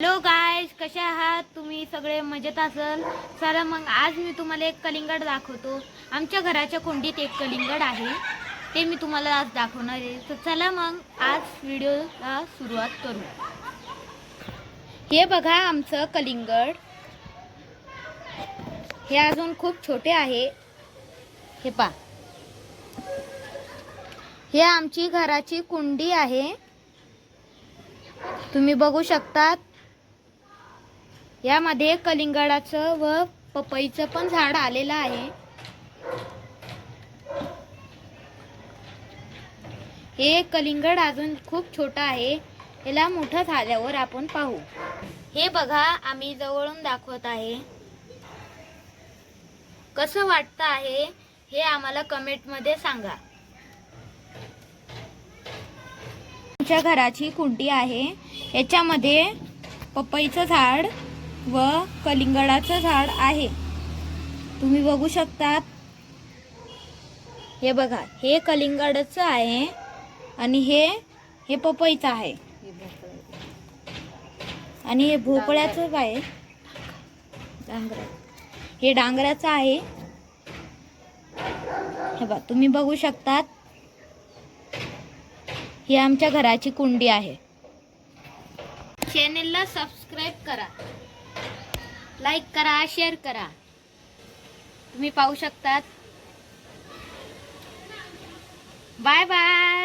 Hello guys कसे आहात? तुम्ही सगळे मजेत असाल? चला मग आज मी तुम्हाला एक कलिंगड दाखवतो. आमच्या घराच्या कोंडीत एक कलिंगड आहे. ते मी तुम्हाला आज दाखवणार आहे. तर चला मग आज व्हिडिओला सुरुवात करू. हे बघा आमचं कलिंगड. हे अजून खूप छोटे आहे. हे पा हे आमची घराची कुंडी आहे. तुम्ही बघू शकतात. यामध्ये कलिंगडाचं व पपईचं पण झाड आलेलं आहे. हे कलिंगड अजून खूप छोटं आहे. याला मोठं झाल्यावर आपण पाहू. हे बघा आम्ही जवळून दाखवत आहे. कसं वाटतं आहे हे आम्हाला कमेंटमध्ये सांगा. आमच्या घराची कुंडी आहे. याच्यामध्ये पपईचं झाड व कलिंगडाचं झाड आहे. तुम्ही बघू शकतात हे बघा हे कलिंगडाचं आहे आणि हे हे पपईचं आहे. आणि हे भोपळ्याचं आहे. डांगरा. हे डांगराचं आहे. हे बघा तुम्ही बघू शकतात. ही आमच्या घराची कुंडी आहे. चॅनेलला सबस्क्राईब करा. लाईक करा शेअर करा. तुम्ही पाहू शकतात. Bye bye.